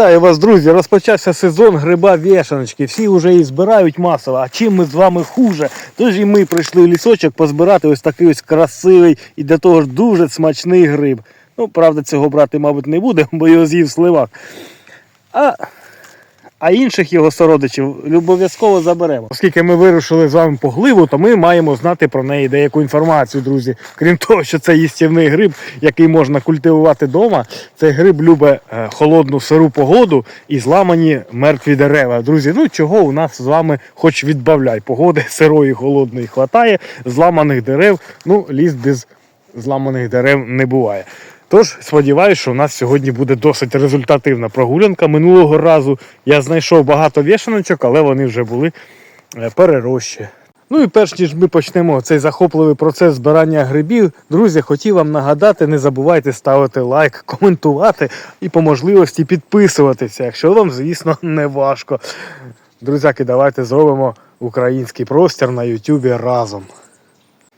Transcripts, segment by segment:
Вітаю вас, друзі! Розпочався сезон гриба вішаночки. Всі вже її збирають масово. А чим ми з вами хуже? Тож і ми прийшли в лісочок позбирати ось такий ось красивий і до того ж дуже смачний гриб. Ну, правда, цього брати, мабуть, не буде, бо його з'їв сливак. А, а інших його сородичів обов'язково заберемо. Оскільки ми вирушили з вами по гливу, то ми маємо знати про неї деяку інформацію, друзі. Крім того, що це їстівний гриб, який можна культивувати вдома. Цей гриб любить е, холодну сиру погоду і зламані мертві дерева. Друзі, ну чого у нас з вами хоч відбавляй. Погоди сирої, холодної хватає, зламаних дерев, ну ліс без зламаних дерев не буває. Тож сподіваюся, що у нас сьогодні буде досить результативна прогулянка. Минулого разу я знайшов багато вішаночок, але вони вже були е, перерощі. Ну і перш ніж ми почнемо цей захопливий процес збирання грибів, друзі, хотів вам нагадати, не забувайте ставити лайк, коментувати і по можливості підписуватися, якщо вам, звісно, не важко. Друзяки, давайте зробимо український простір на Ютубі разом.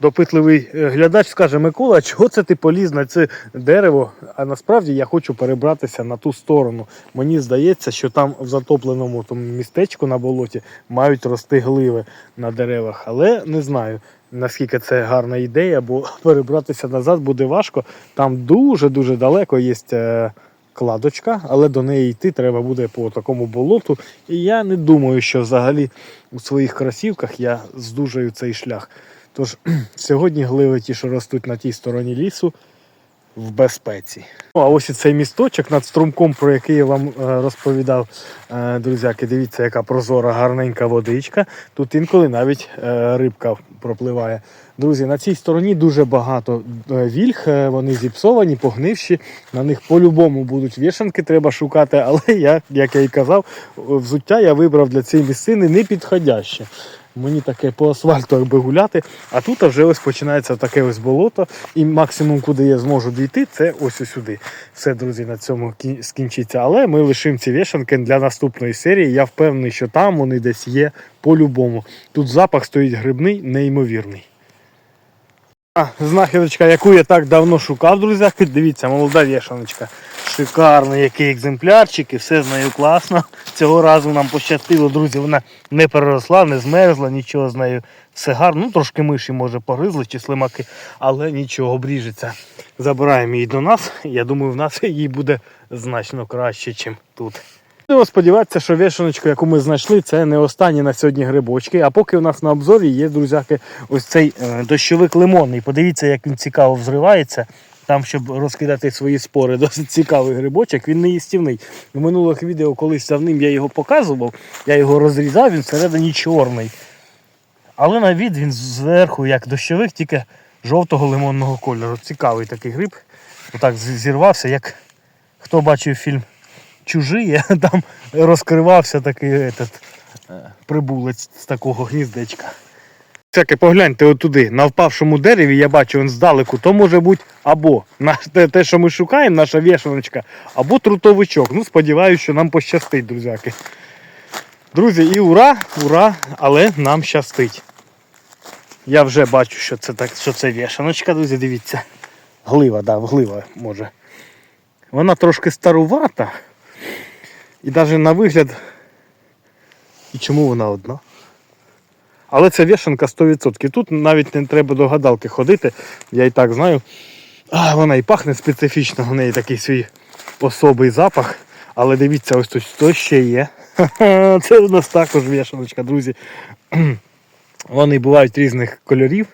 Допитливий е, глядач скаже, Микола, чого це ти поліз на це дерево? А насправді я хочу перебратися на ту сторону. Мені здається, що там в затопленому тому містечку на болоті мають рости гливи на деревах. Але не знаю, наскільки це гарна ідея, бо перебратися назад буде важко. Там дуже-дуже далеко є е, кладочка, але до неї йти треба буде по такому болоту. І я не думаю, що взагалі у своїх кросівках я здужаю цей шлях. Тож сьогодні гливи ті, що ростуть на тій стороні лісу, в безпеці. Ну, а ось і цей місточок над струмком, про який я вам е, розповідав, е, друзяки, дивіться, яка прозора, гарненька водичка. Тут інколи навіть е, рибка пропливає. Друзі, на цій стороні дуже багато е, вільх, е, вони зіпсовані, погнивші. На них по-любому будуть вішанки, треба шукати. Але я, як я і казав, взуття я вибрав для цієї місцини непідходяще. Мені таке по асфальту якби гуляти, а тут вже ось починається таке ось болото, і максимум, куди я зможу дійти, це ось сюди. Все, друзі, на цьому скінчиться. Але ми лишимо ці вішанки для наступної серії. Я впевнений, що там вони десь є по-любому. Тут запах стоїть грибний, неймовірний. Знахідочка, яку я так давно шукав, друзяки. Дивіться, молода вішаночка. Шикарний який екземплярчик, і все з нею класно. Цього разу нам пощастило, друзі, вона не переросла, не змерзла, нічого з нею. Все гарно. Ну, трошки миші, може, погризли чи слимаки, але нічого, обріжеться. Забираємо її до нас. Я думаю, в нас їй буде значно краще, ніж тут. Будемо сподіватися, що вішаночку, яку ми знайшли, це не останні на сьогодні грибочки. А поки у нас на обзорі є, друзяки, ось цей е, дощовик лимонний. Подивіться, як він цікаво взривається. Там, щоб розкидати свої спори, досить цікавий грибочок, він не їстівний. В минулих відео колись давним я його показував, я його розрізав, він всередині чорний. Але на від він зверху, як дощовик, тільки жовтого лимонного кольору. Цікавий такий гриб. Отак зірвався, як хто бачив фільм Чужі, там розкривався такий этот, е, прибулець з такого гніздечка. Всяке, погляньте отуди, на впавшому дереві я бачу він здалеку, то може бути або наш, те, що ми шукаємо, наша вішаночка, або трутовичок. Ну, сподіваюся, що нам пощастить, друзяки. Друзі, і ура, ура, але нам щастить. Я вже бачу, що це так, що це вішаночка, друзі, дивіться. Глива, да, глива може. Вона трошки старувата. І навіть на вигляд. І чому вона одна? Але це вішанка 100%. Тут навіть не треба до гадалки ходити. Я і так знаю. А, вона і пахне специфічно, у неї такий свій особий запах. Але дивіться, ось тут що ще є. Це у нас також вішаночка, друзі. Вони бувають різних кольорів.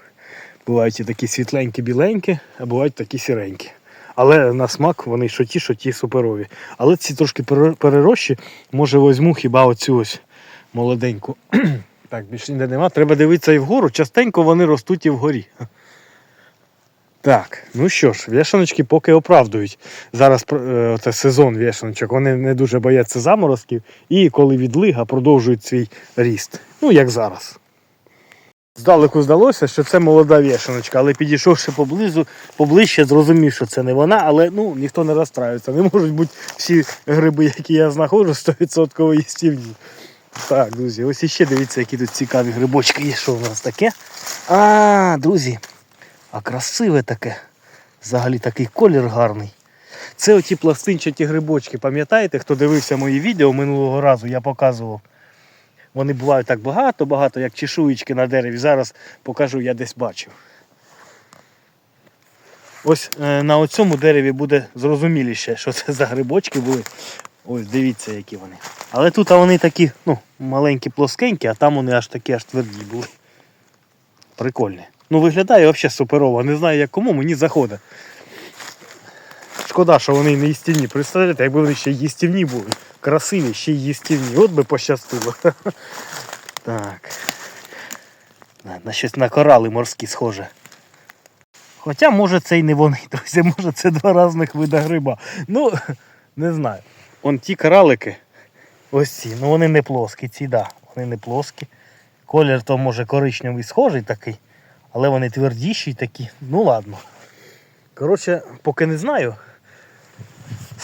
Бувають і такі світленькі, біленькі, а бувають такі сіренькі. Але на смак вони що ті, що ті суперові. Але ці трошки пере- перерощі, може возьму хіба оцю ось молоденьку. Так, більше ніде нема. Треба дивитися і вгору. Частенько вони ростуть і вгорі. Так, ну що ж, вішаночки поки оправдують. Зараз е, це сезон вішаночок, вони не дуже бояться заморозків і коли відлига продовжують свій ріст. Ну, як зараз. Здалеку здалося, що це молода вішаночка, але підійшовши поблизу, поближче, зрозумів, що це не вона, але ну, ніхто не розстраюється. Не можуть бути всі гриби, які я знаходжу, 100% їстівні. Так, друзі, ось іще дивіться, які тут цікаві грибочки є. Що у нас таке? А, друзі, а красиве таке. Взагалі такий колір гарний. Це оті пластинчаті грибочки. Пам'ятаєте, хто дивився мої відео минулого разу, я показував. Вони бувають так багато-багато, як чешуєчки на дереві. Зараз покажу, я десь бачив. Ось е, на оцьому дереві буде зрозуміліше, що це за грибочки були. Ось дивіться, які вони. Але тут вони такі, ну, маленькі, плоскенькі, а там вони аж такі аж тверді були. Прикольні. Ну, виглядає взагалі суперово. Не знаю як кому, мені заходить. Шкода, що вони не їстівні. Представляєте, якби вони ще їстівні були. Красиві, ще їстівні. От би пощастило. Так. На- щось на корали морські схоже. Хоча, може, це й не вони, друзі, може це два різних вида гриба. Ну, не знаю. Он ті коралики, ось ці, ну вони не плоскі, ці, да, вони не плоскі. Колір то може коричневий схожий такий, але вони твердіші такі. Ну ладно. Коротше, поки не знаю.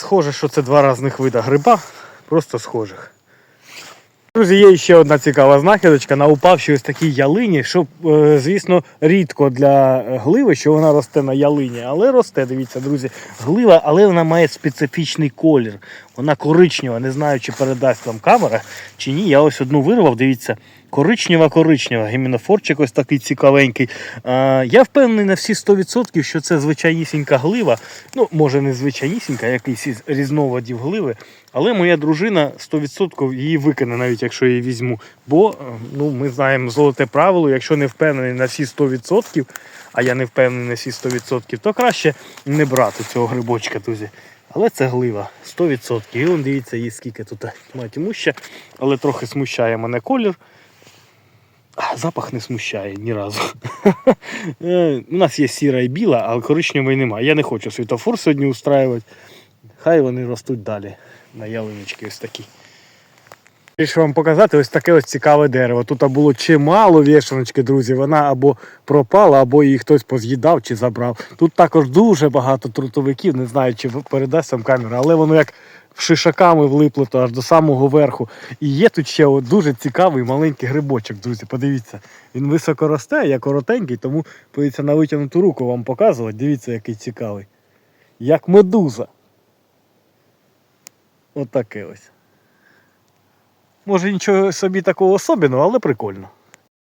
Схоже, що це два різних вида гриба, просто схожих. Друзі, є ще одна цікава знахідочка на упавшій ось такій ялині, що, е, звісно, рідко для гливи, що вона росте на ялині, але росте, дивіться, друзі, глива, але вона має специфічний колір. Вона коричнева, не знаю, чи передасть вам камера, чи ні. Я ось одну вирвав, дивіться, коричнева коричнева гімінофорчик ось такий цікавенький. А, я впевнений на всі 100%, що це звичайнісінька глива. Ну, може не звичайнісінька, а якийсь із різновидів гливи. Але моя дружина 100% її викине, навіть якщо її візьму. Бо е, ну, ми знаємо золоте правило, якщо не впевнений на всі 100%, а я не впевнений на всі 100%, то краще не брати цього грибочка, друзі. Але це глива, 100%. І он дивіться, її скільки тут матімуща, але трохи смущає мене колір. Запах не смущає ні разу. Е, У нас є сіра і біла, але коричневої немає. Я не хочу світофор сьогодні устраювати. Хай вони ростуть далі на ялиночки ось такі. Хочу вам показати ось таке ось цікаве дерево. Тут було чимало вішаночки, друзі. Вона або пропала, або її хтось поз'їдав чи забрав. Тут також дуже багато трутовиків, не знаю, чи передасть вам камера, але воно як шишаками влипло то аж до самого верху. І є тут ще дуже цікавий маленький грибочок, друзі. Подивіться. Він високо росте, я коротенький, тому подивіться на витягнуту руку вам показувати. Дивіться, який цікавий. Як медуза. Отаке ось. Може нічого собі такого особливого, але прикольно.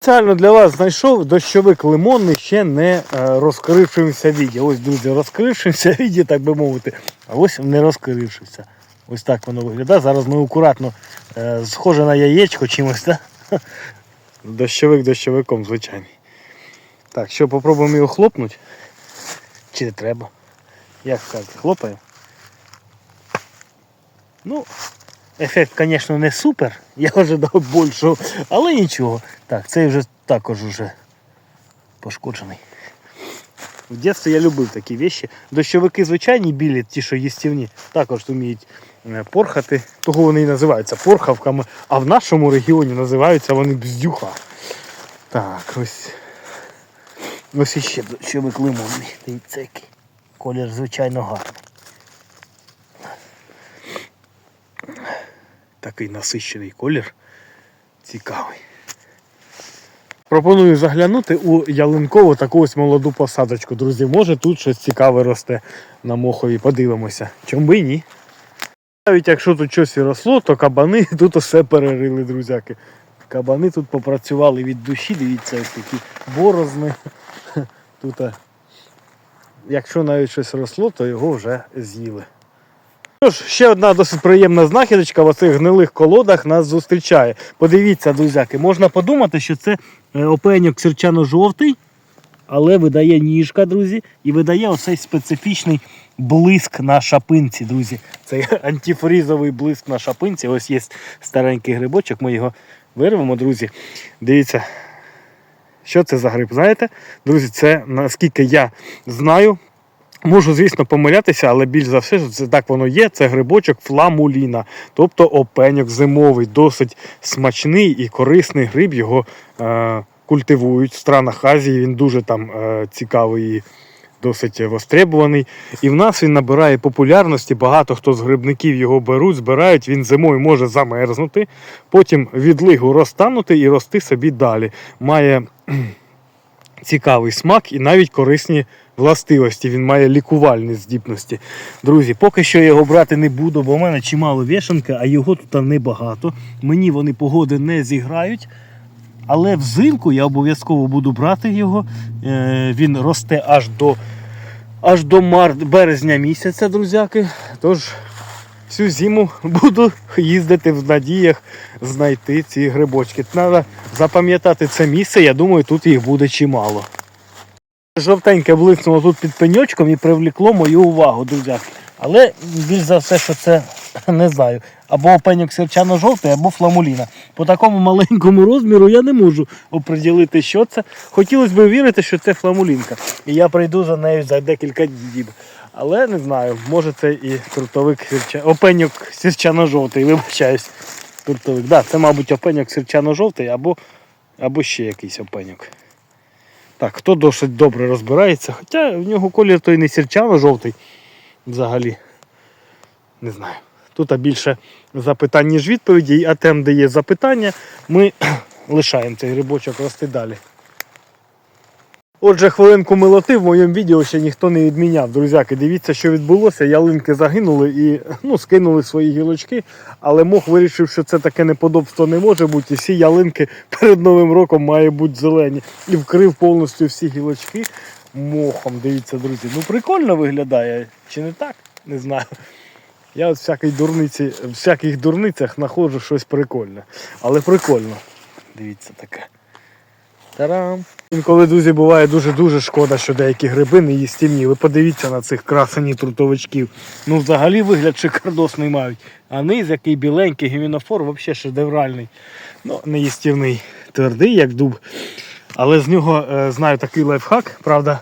Спеціально для вас знайшов дощовик лимонний ще не е, розкрившимся віді. Ось, друзі, розкрившимся віді, так би мовити, а ось не розкрившився. Ось так воно виглядає. Зараз ми акуратно е, схоже на яєчко чимось, так? Дощовик дощовиком, звичайний. Так, що попробуємо його хлопнути? Чи не треба? Як сказати, хлопаємо? Ну, ефект, звісно, не супер. Я ожидав більшого, але нічого. Так, цей вже також уже пошкоджений. В дитинстві я любив такі вещі. Дощовики звичайні білі, ті, що їстівні, також вміють е, порхати. Того вони і називаються порхавками, а в нашому регіоні називаються вони бздюха. Так, ось. Ось іще дощовик лимонний. Який. Колір, звичайно, гарний. Такий насищений колір. Цікавий. Пропоную заглянути у ялинкову таку ось молоду посадочку, друзі. Може тут щось цікаве росте на мохові. Подивимося. Чому і ні? Навіть якщо тут щось і росло, то кабани тут усе перерили, друзяки. Кабани тут попрацювали від душі, дивіться, ось такі борозни. Тут, якщо навіть щось росло, то його вже з'їли. Тож, ще одна досить приємна знахідочка в оцих гнилих колодах нас зустрічає. Подивіться, друзяки, можна подумати, що це е, опеньок сірчано-жовтий, але видає ніжка, друзі, і видає оцей специфічний блиск на шапинці, друзі. Цей антифрізовий блиск на шапинці. Ось є старенький грибочок, ми його вирвемо, друзі. Дивіться, що це за гриб? Знаєте? Друзі, це наскільки я знаю, Можу, звісно, помилятися, але більш за все, це так воно є. Це грибочок фламуліна, тобто опеньок зимовий, досить смачний і корисний гриб. Його е, культивують в странах Азії. Він дуже там е, цікавий і досить востребуваний. І в нас він набирає популярності. Багато хто з грибників його беруть, збирають. Він зимою може замерзнути, потім відлигу розтанути і рости собі далі. Має цікавий смак і навіть корисні властивості, він має лікувальні здібності. Друзі, поки що я його брати не буду, бо в мене чимало вішанки, а його тут небагато. Мені вони погоди не зіграють. Але взимку я обов'язково буду брати його. Е, Він росте аж до, аж до март, березня місяця, друзяки. Тож всю зиму буду їздити в надіях знайти ці грибочки. Треба запам'ятати це місце, я думаю, тут їх буде чимало. Жовтеньке блиснуло тут під пеньочком і привлекло мою увагу, друзяки. Але більш за все, що це не знаю. Або опеньок сірчано-жовтий, або фламуліна. По такому маленькому розміру я не можу оприділити, що це. Хотілося б вірити, що це фламулінка. І я прийду за нею за декілька діб. Але не знаю, може це і трутовик сірча... опеньок сірчано-жовтий, вибачаюсь. Трутовик. Да, це, мабуть, опеньок сірчано-жовтий або, або ще якийсь опеньок. Так, хто досить добре розбирається, хоча в нього колір той не сірчано-жовтий взагалі. Не знаю. Тут більше запитань, ніж відповідей, а там, де є запитання, ми лишаємо цей грибочок рости далі. Отже, хвилинку милоти в моєму відео ще ніхто не відміняв. Друзяки, дивіться, що відбулося. Ялинки загинули і ну, скинули свої гілочки, але мох вирішив, що це таке неподобство не може бути. І всі ялинки перед Новим роком мають бути зелені. І вкрив повністю всі гілочки мохом. Дивіться, друзі. Ну прикольно виглядає, чи не так? Не знаю. Я от всякій дурниці, всяких дурницях знаходжу щось прикольне. Але прикольно. Дивіться таке. Тарам. Інколи, друзі, буває дуже-дуже шкода, що деякі гриби не їстівні. Ви подивіться на цих красені трутовичків. Ну, взагалі вигляд шикардосний мають. А низ, який біленький гімінофор, взагалі шедевральний. Ну, не їстівний, твердий, як дуб. Але з нього е, знаю такий лайфхак, правда.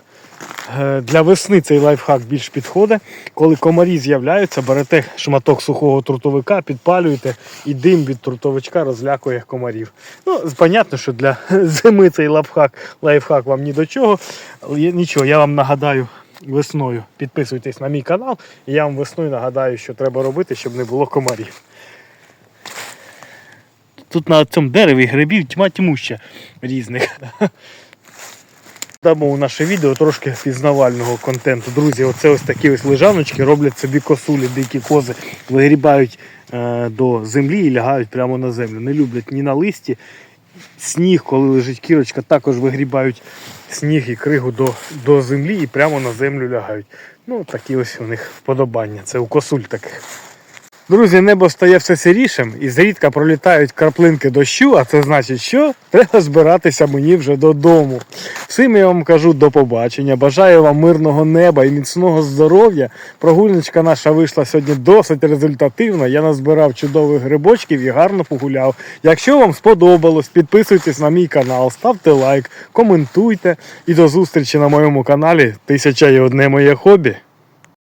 Е, Для весни цей лайфхак більш підходить. Коли комарі з'являються, берете шматок сухого трутовика, підпалюєте і дим від трутовичка розлякує комарів. Ну, понятно, що для зими цей лайфхак, лайфхак вам ні до чого. Нічого, я вам нагадаю весною. Підписуйтесь на мій канал, і я вам весною нагадаю, що треба робити, щоб не було комарів. Тут на цьому дереві грибів тьма тьмуща різних. Дамо у наше відео трошки пізнавального контенту. Друзі, оце ось такі ось лежаночки роблять собі косулі, дикі кози, вигрібають е, до землі і лягають прямо на землю. Не люблять ні на листі. Сніг, коли лежить кірочка, також вигрібають сніг і кригу до, до землі і прямо на землю лягають. Ну, такі ось у них вподобання. Це у косуль таких. Друзі, небо стає все сирішим і зрідка пролітають краплинки дощу, а це значить, що треба збиратися мені вже додому. Всім я вам кажу до побачення. Бажаю вам мирного неба і міцного здоров'я. Прогуляночка наша вийшла сьогодні досить результативна. Я назбирав чудових грибочків і гарно погуляв. Якщо вам сподобалось, підписуйтесь на мій канал, ставте лайк, коментуйте і до зустрічі на моєму каналі Тисяча і одне моє хобі.